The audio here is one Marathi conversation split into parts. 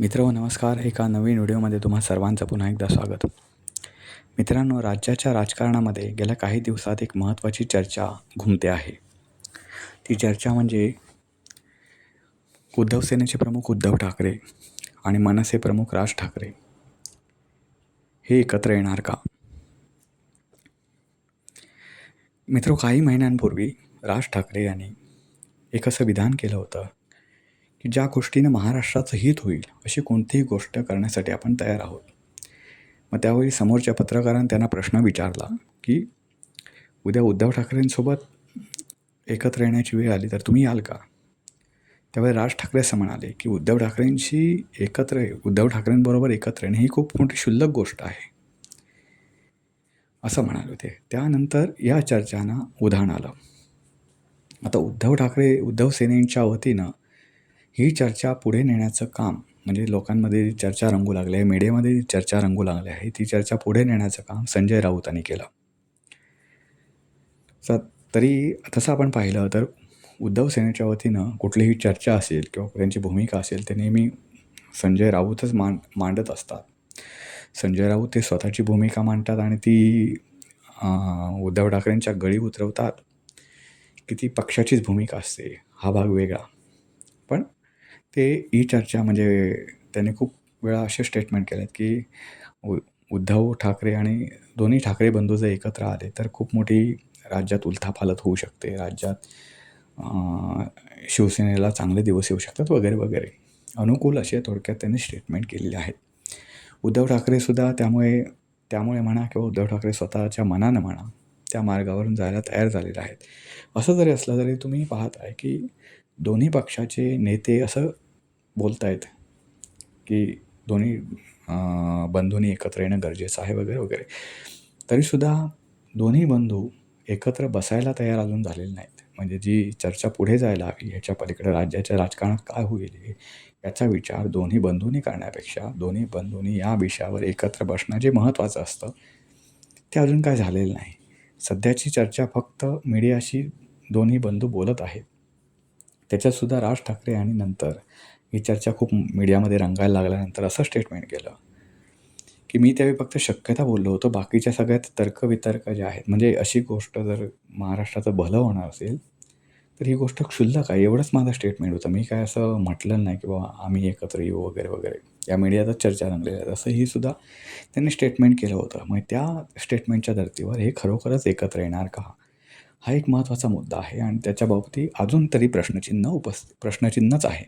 मित्र नमस्कार. एका नवीन व्हिडिओमध्ये तुम्हा सर्वांचं पुन्हा एकदा स्वागत. मित्रांनो राज्याच्या राजकारणामध्ये गेल्या काही दिवसात एक महत्त्वाची चर्चा घुमते आहे. ती चर्चा म्हणजे उद्धव सेनेचे प्रमुख उद्धव ठाकरे आणि मनसे प्रमुख राज ठाकरे हे एकत्र येणार का? मित्र काही महिन्यांपूर्वी राज ठाकरे यांनी एक असं विधान केलं होतं. की ज्या गोष्टीनं महाराष्ट्राचं हित होईल अशी कोणतीही गोष्ट करण्यासाठी आपण तयार आहोत. मग त्यावेळी समोरच्या पत्रकारांनी त्यांना प्रश्न विचारला की उद्या उद्धव ठाकरेंसोबत एकत्र येण्याची वेळ आली तर तुम्ही याल का? त्यावेळी राज ठाकरे असं म्हणाले की उद्धव ठाकरेंशी एकत्र उद्धव ठाकरेंबरोबर एकत्र येणे ही खूप मोठी क्षुल्लक गोष्ट आहे. असं म्हणाले होते. त्यानंतर या चर्चांना उधाण आलं. आता उद्धव ठाकरे उद्धव सेनेच्या वतीनं ही चर्चा पुढे नेण्याचं काम म्हणजे लोकांमध्ये जी चर्चा रंगू लागली आहे मीडियामध्ये जी चर्चा रंगू लागली आहे ती चर्चा पुढे नेण्याचं काम संजय राऊतांनी केलं. स तरी तसं आपण पाहिलं तर उद्धव सेनेच्या वतीनं कुठलीही चर्चा असेल किंवा त्यांची भूमिका असेल ते नेहमी संजय राऊतच मांड मांडत असतात. संजय राऊत ते स्वतःची भूमिका मांडतात आणि ती उद्धव ठाकरेंच्या गळी उतरवतात की ती पक्षाचीच भूमिका असते हा भाग वेगळा. पण ते ही चर्चा म्हणजे त्यांनी खूप वेळा असे स्टेटमेंट केले आहेत की उ उद्धव ठाकरे आणि दोन्ही ठाकरे बंधू जर एकत्र आले तर खूप मोठी राज्यात उलथापालथ होऊ शकते. राज्यात शिवसेनेला चांगले दिवस येऊ शकतात वगैरे वगैरे. अनुकूल असे थोडक्यात त्यांनी स्टेटमेंट केलेले आहेत. उद्धव ठाकरेसुद्धा त्यामुळे त्यामुळे म्हणा किंवा उद्धव ठाकरे स्वतःच्या मनानं म्हणा त्या मार्गावरून जायला तयार झालेले आहेत. असं जरी असलं तरी तुम्ही पाहत आहे की दोन्ही पक्षाचे नेते असं बोलत आहेत की दोन्ही बंधूंनी एकत्र येणं गरजेचं आहे वगैरे वगैरे. तरीसुद्धा दोन्ही बंधू एकत्र बसायला तयार अजून झालेले नाहीत. म्हणजे जी चर्चा पुढे जायला हवी ह्याच्या पलीकडे राज्याच्या राजकारणात काय होईल हे याचा विचार दोन्ही बंधूंनी करण्यापेक्षा दोन्ही बंधूंनी या विषयावर एकत्र बसणं जे महत्त्वाचं असतं ते अजून काय झालेलं नाही. सध्याची चर्चा फक्त मीडियाशी दोन्ही बंधू बोलत आहेत. त्याच्यातसुद्धा राज ठाकरे आणि नंतर ही चर्चा खूप मीडियामध्ये रंगायला लागल्यानंतर असं स्टेटमेंट केलं की मी त्यावेळी फक्त शक्यता बोललो होतो बाकीच्या सगळ्यात तर्कवितर्क जे आहेत म्हणजे अशी गोष्ट जर महाराष्ट्राचं भलं होणार असेल तर ही गोष्ट क्षुल्लक आहे एवढंच माझं स्टेटमेंट होतं. मी काय असं म्हटलं नाही की बाबा आम्ही एकत्र येऊ वगैरे वगैरे. या मीडियातच चर्चा रंगलेल्या आहेत असं ही सुद्धा त्यांनी स्टेटमेंट केलं होतं. मग त्या स्टेटमेंटच्या धर्तीवर हे खरोखरच एकत्र येणार का? हा एक महत्त्वाचा मुद्दा आहे आणि त्याच्याबाबती अजून तरी प्रश्नचिन्ह उपस्थित प्रश्नचिन्हच आहे.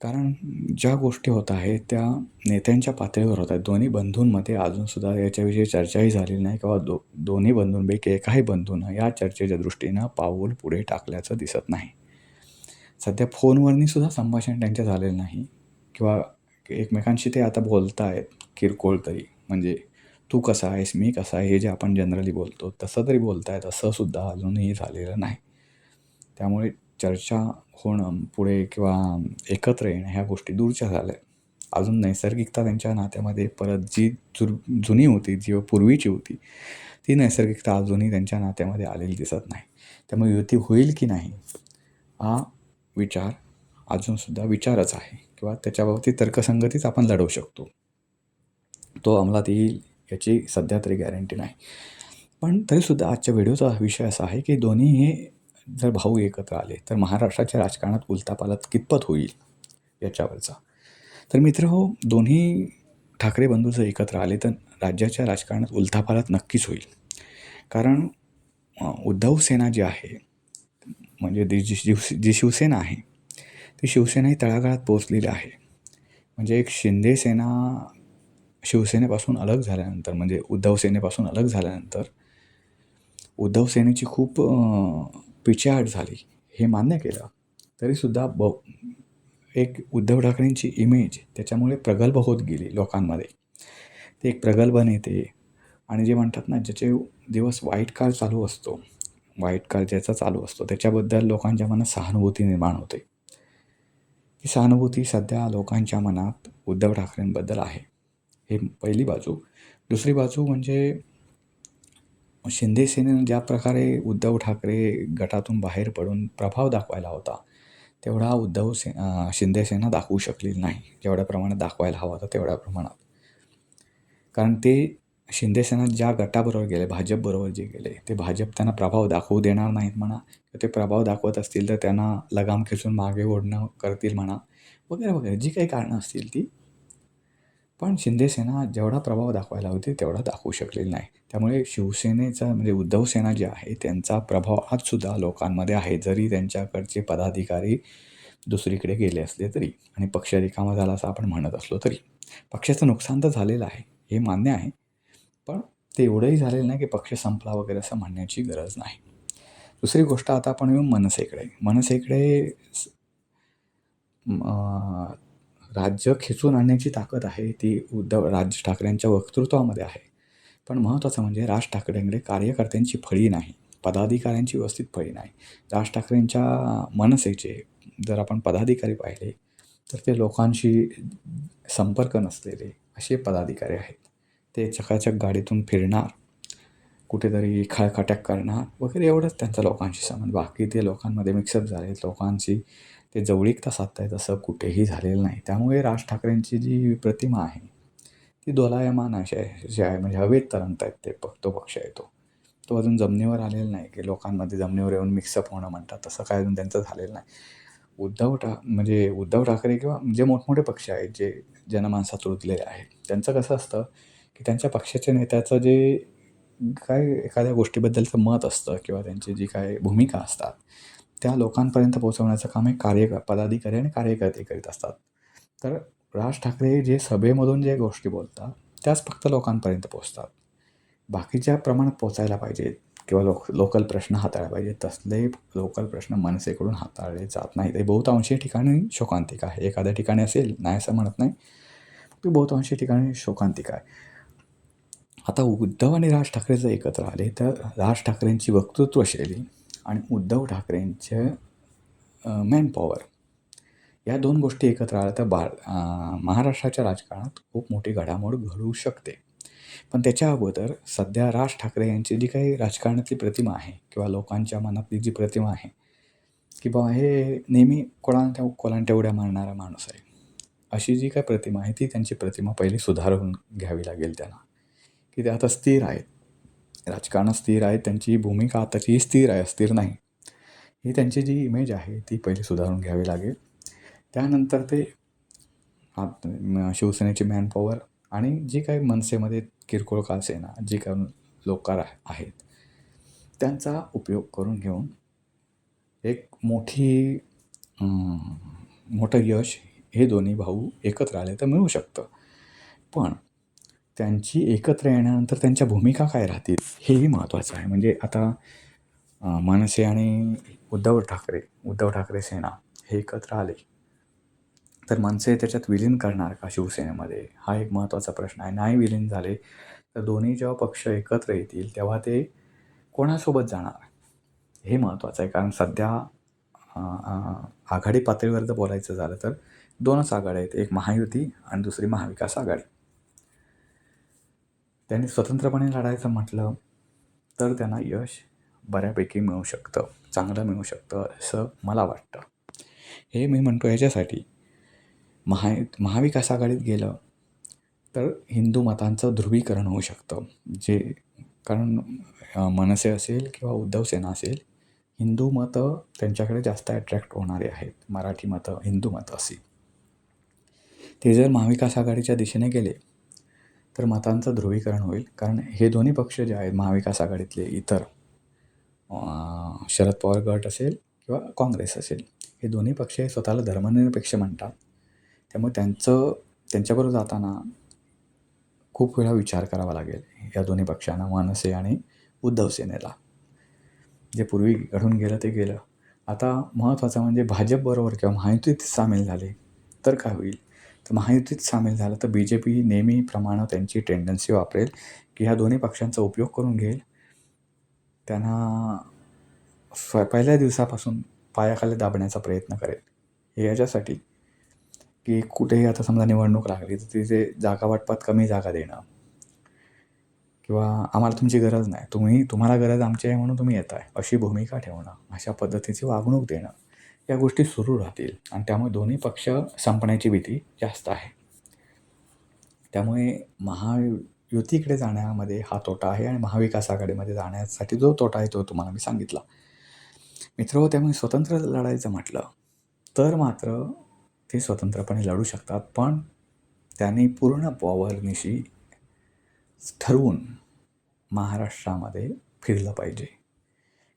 कारण ज्या गोष्टी होत आहेत त्या नेत्यांच्या पातळीवर होत आहेत. दोन्ही बंधूंमध्ये अजूनसुद्धा याच्याविषयी चर्चाही झालेली नाही किंवा दो दोन्ही बंधूंपैकी एकाही बंधूनं या चर्चेच्या दृष्टीनं पाऊल पुढे टाकल्याचं दिसत नाही. सध्या फोनवरनीसुद्धा संभाषण त्यांच्या झालेलं नाही. किंवा एकमेकांशी ते आता बोलत आहेत किरकोळ तरी. म्हणजे तू कसा आहेस मी कसा आहे हे जे आपण जनरली बोलतो तसं तरी बोलत आहेत अजूनही झालेलं नाही. त्यामुळे चर्चा होणं पुढे किंवा एकत्र येणं ह्या गोष्टी दूरच्या झाल्या. अजून नैसर्गिकता त्यांच्या नात्यामध्ये परत जी जु जुनी होती जी पूर्वीची होती ती नैसर्गिकता अजूनही त्यांच्या नात्यामध्ये आलेली दिसत नाही. त्यामुळे युती होईल की नाही हा विचार अजूनसुद्धा विचारच आहे. किंवा त्याच्याबाबतीत तर्कसंगतीच आपण लढवू शकतो. तो अंमलात येईल याची सध्या तरी गॅरंटी नाही. पण तरीसुद्धा आजच्या व्हिडिओचा विषय असा आहे की दोन्ही हे जर भाऊ एकत्र आले तर महाराष्ट्राच्या राजकारणात उलतापालत कितपत होईल याच्यावरचा? तर मित्र हो दोन्ही ठाकरे बंधू जर एकत्र आले तर राज्याच्या राजकारणात उलथापालत नक्कीच होईल. कारण उद्धव सेना जी आहे म्हणजे जी जी जी शिवसेना आहे ती शिवसेना ही तळागाळात पोचलेली आहे. म्हणजे एक शिंदे सेना शिवसेनेपासून अलग झाल्यानंतर म्हणजे उद्धव सेनेपासून अलग झाल्यानंतर उद्धव सेनेची खूप पिछेहाट झाली हे मान्य केलं. तरीसुद्धा ब एक उद्धव ठाकरेंची इमेज त्याच्यामुळे प्रगल्भ होत गेली लोकांमध्ये. ते एक प्रगल्भ नेते आणि जे म्हणतात ना ज्याचे दिवस वाईट काळ चालू असतो वाईट काळ ज्याचा चालू असतो त्याच्याबद्दल लोकांच्या मनात सहानुभूती निर्माण होते. ही सहानुभूती सध्या लोकांच्या मनात उद्धव ठाकरेंबद्दल आहे. हे पहिली बाजू. दुसरी बाजू म्हणजे शिंदे सेनेनं ज्या प्रकारे उद्धव ठाकरे गटातून बाहेर पडून प्रभाव दाखवायला होता तेवढा उद्धव से शिंदे सेना दाखवू शकलेली नाही. जेवढ्या प्रमाणात दाखवायला हवा होता तेवढ्या प्रमाणात. कारण ते शिंदे सेना ज्या गटाबरोबर गेले भाजपबरोबर जे गेले ते भाजप त्यांना प्रभाव दाखवू देणार नाहीत म्हणा. ते प्रभाव दाखवत असतील तर त्यांना लगाम खेचून मागे ओढणं करतील म्हणा. वगैरे वगैरे. जी काही कारणं असतील ती पण शिंदेसेना जेवढा प्रभाव दाखवायला होती तेवढा दाखवू शकलेली नाही. त्यामुळे शिवसेनेचा म्हणजे उद्धव सेना जे आहे त्यांचा प्रभाव आजसुद्धा लोकांमध्ये आहे. जरी त्यांच्याकडचे पदाधिकारी दुसरीकडे गेले असले तरी आणि पक्ष रिकामा झाला असं आपण म्हणत असलो तरी पक्षाचं नुकसान तर झालेलं आहे हे मान्य आहे. पण ते एवढंही झालेलं नाही की पक्ष संपला वगैरे असं म्हणण्याची गरज नाही. दुसरी गोष्ट आता आपण येऊ मनसेकडे. मनसेकडे राज्य खेचून आणण्याची ताकद आहे ती उद्धव राज ठाकरेंच्या वक्तृत्वामध्ये आहे. पण महत्त्वाचं म्हणजे राज ठाकरेंकडे कार्यकर्त्यांची फळी नाही पदाधिकाऱ्यांची व्यवस्थित फळी नाही. राज ठाकरेंच्या मनसेचे जर आपण पदाधिकारी पाहिले तर ते लोकांशी संपर्क नसलेले असे पदाधिकारी आहेत. ते चकाचक गाडीतून फिरणार कुठेतरी खळखटक करणार वगैरे एवढंच त्यांचा लोकांशी संबंध. बाकी ते लोकांमध्ये मिक्सअप झाले लोकांशी ते जवळीकता साधतायत असं कुठेही झालेलं नाही. त्यामुळे राज ठाकरेंची जी प्रतिमा आहे ती दोलायमान अशी आहे. जी आहे. म्हणजे हवेत तरंगत आहेत ते प तो पक्ष आहे तो. तो अजून जमिनीवर आलेला नाही. की लोकांमध्ये जमिनीवर येऊन मिक्सअप होणं म्हणतात. तसं काय अजून त्यांचं झालेलं नाही. उद्धव ठा म्हणजे उद्धव ठाकरे किंवा जे मोठमोठे पक्ष आहेत जे जनमानसात रुजलेले आहेत त्यांचं कसं असतं की त्यांच्या पक्षाच्या नेत्याचं जे काय एखाद्या गोष्टीबद्दलचं मत असतं किंवा त्यांची जी काय भूमिका असतात त्या लोकांपर्यंत पोहोचवण्याचं काम हे कार्य पदाधिकारी आणि कार्यकर्ते करीत असतात. तर राज ठाकरे जे सभेमधून जे गोष्टी बोलतात त्याच फक्त लोकांपर्यंत पोचतात बाकीच्या प्रमाणात पोचायला पाहिजेत किंवा लोक लोकल प्रश्न हाताळले पाहिजेत. तसले लोकल प्रश्न मनसेकडून हाताळले जात नाहीत. हे बहुतांशी ठिकाणी शोकांतिका आहे. एखाद्या ठिकाणी असेल नाही असं म्हणत नाही ते बहुतांशी ठिकाणी शोकांतिका आहे. आता उद्धव आणि राज ठाकरे जर एकत्र आले तर राज ठाकरेंची वक्तृत्वशैली आणि उद्धव ठाकरेंचे मॅन पॉवर या दोन गोष्टी एकत्र आल्या तर बा महाराष्ट्राच्या राजकारणात खूप मोठी घडामोड घडू शकते. पण त्याच्या अगोदर सध्या राज ठाकरे यांची जी काही राजकारणातली प्रतिमा आहे किंवा लोकांच्या मनातली जी प्रतिमा आहे की बाबा हे नेहमी कोणाला कोणाला उड्या मारणारा माणूस आहे अशी जी काही प्रतिमा आहे ती त्यांची प्रतिमा पहिली सुधारून घ्यावी लागेल त्यांना. की ते आता स्थिर आहेत. राजकारण स्थिर आहेत त्यांची भूमिका आताची स्थिर आहे अस्थिर नाही. ही त्यांची जी इमेज आहे ती पहिली सुधारून घ्यावी लागेल. त्यानंतर ते आत- शिवसेनेची मॅनपॉवर आणि जी काही मनसेमध्ये किरकोळ कालसेना जी काही लोकार आहेत त्यांचा उपयोग करून घेऊन एक मोठी मोठं यश हे दोन्ही भाऊ एकत्र आले तर मिळू शकतं. पण त्यांची एकत्र येण्यानंतर त्यांच्या भूमिका काय राहतील हेही महत्त्वाचं आहे. म्हणजे आता मनसे आणि उद्धव ठाकरे उद्धव ठाकरे सेना हे एकत्र आले. तर मनसे त्याच्यात विलीन करणार का शिवसेनेमध्ये? हा एक महत्त्वाचा प्रश्न आहे. नाही विलीन झाले तर दोन्ही जेव्हा पक्ष एकत्र येतील तेव्हा ते कोणासोबत जाणार? हे महत्त्वाचं आहे. कारण सध्या आघाडी पातळीवर जर बोलायचं झालं तर दोनच आघाड्या आहेत. एक महायुती आणि दुसरी महाविकास आघाडी. त्यांनी स्वतंत्रपणे लढायचं म्हटलं तर त्यांना यश बऱ्यापैकी मिळू शकतं चांगलं मिळू शकतं असं मला वाटतं. हे मी म्हणतो याच्यासाठी महा महाविकास आघाडीत गेलं तर हिंदू मतांचं ध्रुवीकरण होऊ शकतं. जे कारण मनसे असेल किंवा उद्धव सेना असेल हिंदू मतं त्यांच्याकडे जास्त अट्रॅक्ट होणारे आहेत. मराठी मतं हिंदू मतं असेल ते जर महाविकास आघाडीच्या दिशेने गेले तर मतांचं ध्रुवीकरण होईल. कारण हे दोन्ही पक्ष जे आहेत महाविकास आघाडीतले इतर शरद पवार गट असेल किंवा काँग्रेस असेल हे दोन्ही पक्ष हे स्वतःला धर्मनिरपेक्ष म्हणतात. त्यामुळे त्यांचं त्यांच्याबरोबर जाताना खूप वेळा विचार करावा लागेल या दोन्ही पक्षांना मनसे आणि उद्धव सेनेला. जे पूर्वी घडून गेलं ते गेलं. आता महत्त्वाचं म्हणजे भाजपबरोबर किंवा महायुतीत सामील झाले तर काय होईल? तर महायुतीत सामील झालं तर बी जे पी नेहमीप्रमाणे त्यांची टेंडन्सी वापरेल की ह्या दोन्ही पक्षांचा उपयोग करून घेईल. त्यांना स्व पहिल्या दिवसापासून पायाखाली दाबण्याचा प्रयत्न करेल. हे याच्यासाठी की कुठेही आता समजा निवडणूक लागली तर तिथे जागा वाटपात कमी जागा देणं. किंवा आम्हाला तुमची गरज नाही. तुम्ही तुम्हाला गरज आमची आहे म्हणून तुम्ही येत आहे अशी भूमिका ठेवणं. अशा पद्धतीची वागणूक देणं. या गोष्टी सुरू राहतील. आणि त्यामुळे दोन्ही पक्ष संपण्याची भीती जास्त आहे. त्यामुळे महायुतीकडे जाण्यामध्ये हा तोटा आहे आणि महाविकास आघाडीमध्ये जाण्यासाठी जो तोटा आहे तो तुम्हाला मी सांगितला. मित्र त्यामुळे स्वतंत्र लढायचं म्हटलं तर मात्र ते स्वतंत्रपणे लढू शकतात. पण त्यांनी पूर्ण पॉवरनिशी ठरवून महाराष्ट्रामध्ये फिरलं पाहिजे.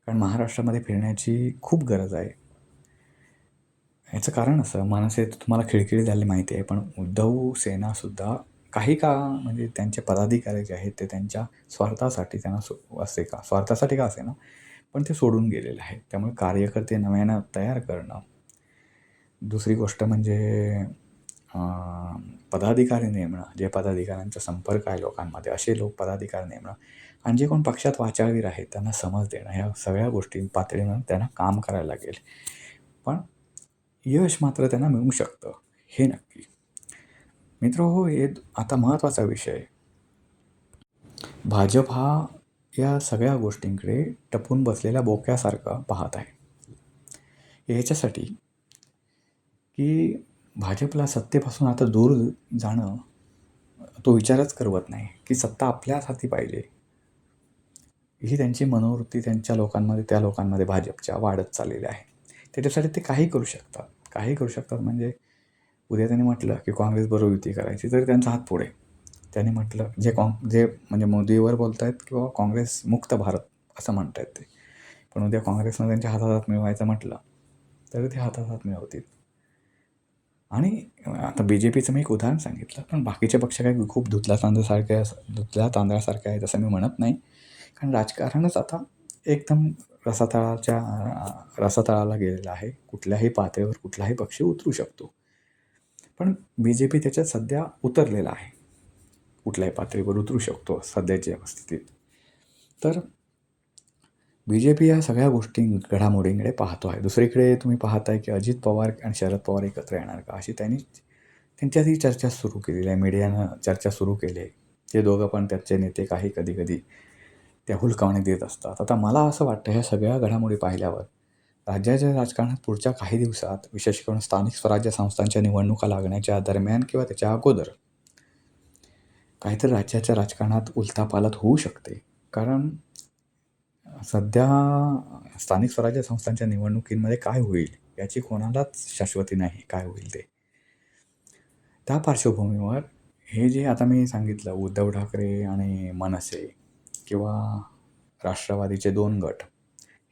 कारण महाराष्ट्रामध्ये फिरण्याची खूप गरज आहे. याचं कारण असं मानसे तुम्हाला खिळखिळी झाली माहिती आहे पण उद्धव सेनासुद्धा काही का म्हणजे त्यांचे पदाधिकारी जे आहेत ते त्यांच्या स्वार्थासाठी त्यांना सो असे का स्वार्थासाठी का असे ना पण ते सोडून गेलेले आहेत. त्यामुळे कार्यकर्ते नव्यानं तयार करणं. दुसरी गोष्ट म्हणजे पदाधिकारी नेमणं जे पदाधिकाऱ्यांचा संपर्क आहे लोकांमध्ये असे लोक पदाधिकारी नेमणं आणि जे कोण पक्षात वाचावीर आहेत त्यांना समज देणं ह्या सगळ्या गोष्टी पातळीवर त्यांना काम करायला लागेल. पण यश मात्र त्यांना मिळू शकतं. हे नक्की. मित्र हो हे आता महत्त्वाचा विषय. भाजप हा या सगळ्या गोष्टींकडे टपून बसलेल्या बोक्यासारखा पाहत आहे. याच्यासाठी की भाजपला सत्तेपासून आता दूर जाणं तो विचारच करवत नाही की सत्ता आपल्याच हाती पाहिजे. ही त्यांची मनोवृत्ती त्यांच्या लोकांमध्ये त्या लोकांमध्ये भाजपच्या वाढत चाललेली आहे त्याच्यासाठी ते काही करू शकतात. काही करू शकतात म्हणजे उद्या त्यांनी म्हटलं की काँग्रेसबरोबर युती करायची तर त्यांचा हात पुढे. त्यांनी म्हटलं जे काँ जे म्हणजे मोदीवर बोलत आहेत किंवा काँग्रेस मुक्त भारत असं म्हणत आहेत ते. पण उद्या काँग्रेसनं त्यांच्या हातात हात मिळवायचं म्हटलं तर ते हातात हात मिळवतील. आणि आता बी जे पीचं मी एक उदाहरण सांगितलं पण बाकीचे पक्ष काही खूप धुतल्या तांदळासारखे धुतल्या तांदळासारखे आहेत असं मी म्हणत नाही. कारण राजकारणच आता एकदम रसातळाच्या रसातळाला गेलेला आहे. कुठल्याही पातळीवर कुठलाही पक्षी उतरू शकतो. पण बी जे पी त्याच्यात सध्या उतरलेला आहे. कुठल्याही पातळीवर उतरू शकतो सध्याच्या स्थितीत तर बी जे पी या सगळ्या गोष्टी घडामोडींकडे पाहतो आहे. दुसरीकडे तुम्ही पाहताय की अजित पवार आणि शरद पवार एकत्र येणार का? अशी त्यांनी त्यांच्यात ही चर्चा सुरू केलेली आहे. मीडियानं चर्चा सुरू केली आहे. ते दोघं पण त्याचे नेते काही कधी कधी त्या हुलकावणी देत असतात. आता मला असं वाटतं ह्या सगळ्या घडामोडी पाहिल्यावर राज्याच्या राजकारणात पुढच्या काही दिवसात विशेष करून स्थानिक स्वराज्य संस्थांच्या निवडणुका लागण्याच्या दरम्यान किंवा त्याच्या अगोदर काहीतरी राज्याच्या राजकारणात उलथापालत होऊ शकते. कारण सध्या स्थानिक स्वराज्य संस्थांच्या निवडणुकींमध्ये काय होईल याची कोणालाच शाश्वती नाही काय होईल ते. त्या पार्श्वभूमीवर हे जे आता मी सांगितलं उद्धव ठाकरे आणि मनसे किंवा राष्ट्रवादीचे दोन गट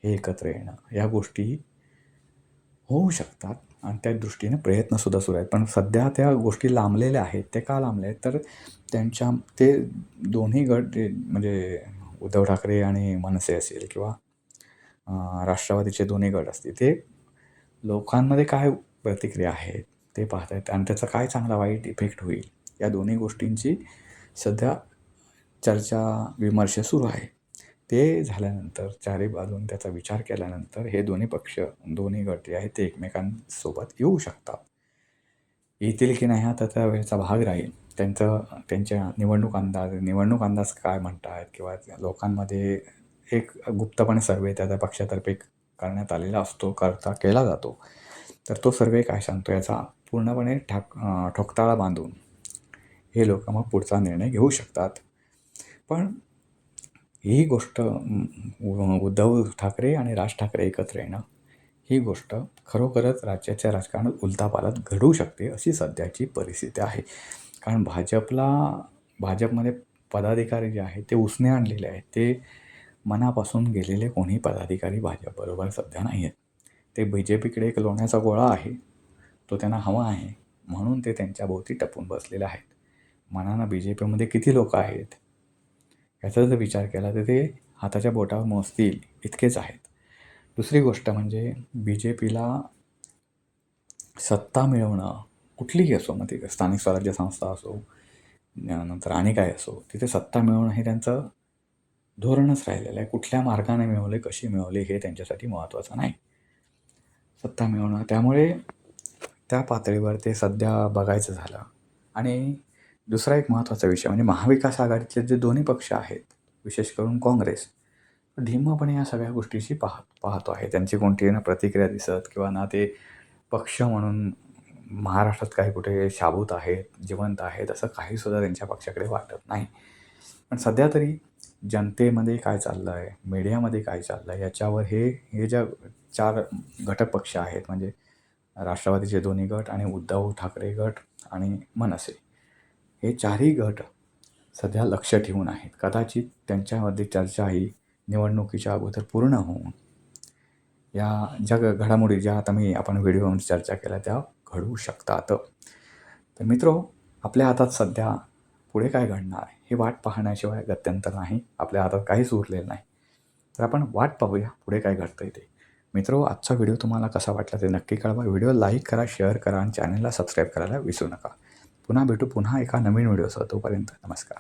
हे एकत्र येणं या गोष्टी होऊ शकतात. आणि त्या दृष्टीने प्रयत्नसुद्धा सुरू आहेत. पण सध्या त्या गोष्टी लांबलेल्या आहेत. ते का लांबले आहेत? तर त्यांच्या ते दोन्ही गट जे म्हणजे उद्धव ठाकरे आणि मनसे असेल किंवा राष्ट्रवादीचे दोन्ही गट असतील ते लोकांमध्ये काय प्रतिक्रिया आहेत ते पाहत आहेत आणि त्याचा काय चांगला वाईट इफेक्ट होईल? या दोन्ही गोष्टींची सध्या चर्चा विमर्श सुरू आहे. ते झाल्यानंतर चारही बाजून त्याचा विचार केल्यानंतर हे दोन्ही पक्ष दोन्ही गट जे आहेत ते एकमेकांसोबत येऊ शकतात. येतील की नाही हा त्याचा वेळचा भाग राहील. त्यांचं त्यांच्या निवडणूक अंदाज निवडणूक अंदाज काय म्हणतात किंवा लोकांमध्ये एक गुप्तपणे सर्वे त्या त्या पक्षातर्फे करण्यात आलेला असतो करता केला जातो. तर तो सर्वे काय सांगतो याचा पूर्णपणे ठाक ठोकताळा बांधून हे लोक मग पुढचा निर्णय घेऊ शकतात. पण ही गोष्ट उद्धव ठाकरे आणि राज ठाकरे एकत्र येणं ही गोष्ट खरोखरच राज्याच्या राजकारणात उलथापालथ घडू शकते अशी सध्याची परिस्थिती आहे. कारण भाजपला भाजपमध्ये पदाधिकारी जे आहेत ते उसने आणलेले आहेत. ते मनापासून गेलेले कोणी पदाधिकारी भाजपबरोबर सध्या नाही आहेत ते बी जे पीकडे एक लोण्याचा गोळा आहे. तो त्यांना हवा आहे. म्हणून ते त्यांच्याभोवती टपून बसलेले आहेत. मनानं बी जे पीमध्ये किती लोक आहेत? याचा जर विचार केला तर ते हाताच्या बोटावर मोजतील इतकेच आहेत. दुसरी गोष्ट म्हणजे बी जे पीला सत्ता मिळवणं कुठलीही असो मग ती स्थानिक स्वराज्य संस्था असो नंतर आणि काय असो तिथे सत्ता मिळवणं हे त्यांचं धोरणच राहिलेलं आहे. कुठल्या मार्गाने मिळवले कशी मिळवले हे त्यांच्यासाठी महत्त्वाचं नाही. सत्ता मिळवणं त्यामुळे त्या पातळीवर ते सध्या बघायचं झालं. आणि दुसरा एक महत्त्वाचा विषय म्हणजे महाविकास आघाडीतले जे दोन्ही पक्ष आहेत विशेष करून काँग्रेस धीम्यपणे या सगळ्या गोष्टीशी पाह पाहतो आहे. त्यांची कोणतीही ना प्रतिक्रिया दिसत किंवा ना ते पक्ष म्हणून महाराष्ट्रात काही कुठे शाबूत आहेत जिवंत आहेत असं काहीसुद्धा त्यांच्या पक्षाकडे वाटत नाही. पण सध्या तरी जनतेमध्ये काय चाललं आहे मीडियामध्ये काय चाललं आहे याच्यावर हे हे ज्या चार घटक पक्ष आहेत म्हणजे राष्ट्रवादीचे दोन्ही गट आणि उद्धव ठाकरे गट आणि मनसे हे चारही गट सध्या लक्ष ठेवून आहेत. कदाचित त्यांच्यामध्ये चर्चा ही निवडणुकीच्या अगोदर पूर्ण होऊन या ज्या घडामोडी ज्या आता मी आपण व्हिडिओवर चर्चा केल्या त्या घडवू शकतात. तर मित्रो आपल्या हातात सध्या पुढे काय घडणार? हे वाट पाहण्याशिवाय गत्यंतर नाही. आपल्या हातात काहीच उरलेलं नाही. तर आपण वाट पाहूया पुढे काय घडतंय ते. मित्रो आजचा व्हिडिओ तुम्हाला कसा वाटला ते नक्की कळवा. व्हिडिओ लाईक करा शेअर करा आणि चॅनलला सबस्क्राईब करायला विसरू नका. पुन्हा भेटू पुन्हा एका नवीन व्हिडिओसह तोपर्यंत नमस्कार.